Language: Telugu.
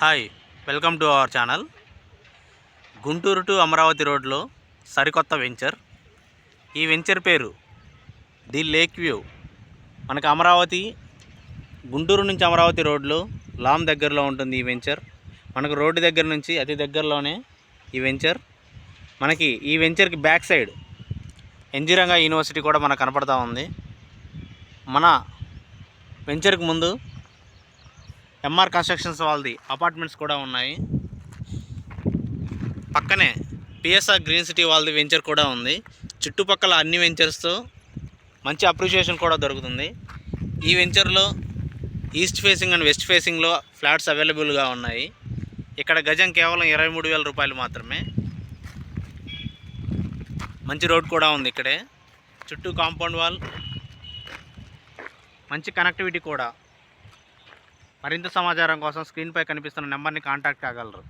Hi welcome to our channel. Guntur to Amaravati రోడ్లో సరికొత్త వెంచర్. ఈ వెంచర్ పేరు ది లేక్ వ్యూ. మనకు అమరావతి గుంటూరు నుంచి అమరావతి రోడ్లో లామ్ దగ్గరలో ఉంటుంది ఈ వెంచర్. మనకు రోడ్డు దగ్గర నుంచి అతి దగ్గరలోనే ఈ వెంచర్. మనకి ఈ వెంచర్కి బ్యాక్ సైడ్ ఎంజీరంగా యూనివర్సిటీ కూడా మనకు కనపడతా ఉంది. మన వెంచర్కి ముందు ఎంఆర్ కన్స్ట్రక్షన్స్ వాళ్ళది. అపార్ట్మెంట్స్ కూడా ఉన్నాయి. పక్కనే పిఎస్ఆర్ గ్రీన్ సిటీ వాళ్ళది వెంచర్ కూడా ఉంది. చుట్టుపక్కల అన్ని వెంచర్స్తో మంచి అప్రిషియేషన్ కూడా దొరుకుతుంది. ఈ వెంచర్లో ఈస్ట్ ఫేసింగ్ అండ్ వెస్ట్ ఫేసింగ్లో ఫ్లాట్స్ అవైలబుల్గా ఉన్నాయి. ఇక్కడ గజం కేవలం ఇరవై మూడు వేల రూపాయలు మాత్రమే. మంచి రోడ్ కూడా ఉంది ఇక్కడే. చుట్టూ కాంపౌండ్ వాల్ మంచి కనెక్టివిటీ కూడా. మరింత సమాచారం కోసం స్క్రీన్పై కనిపిస్తున్న నెంబర్ని కాంటాక్ట్ కాగలరు.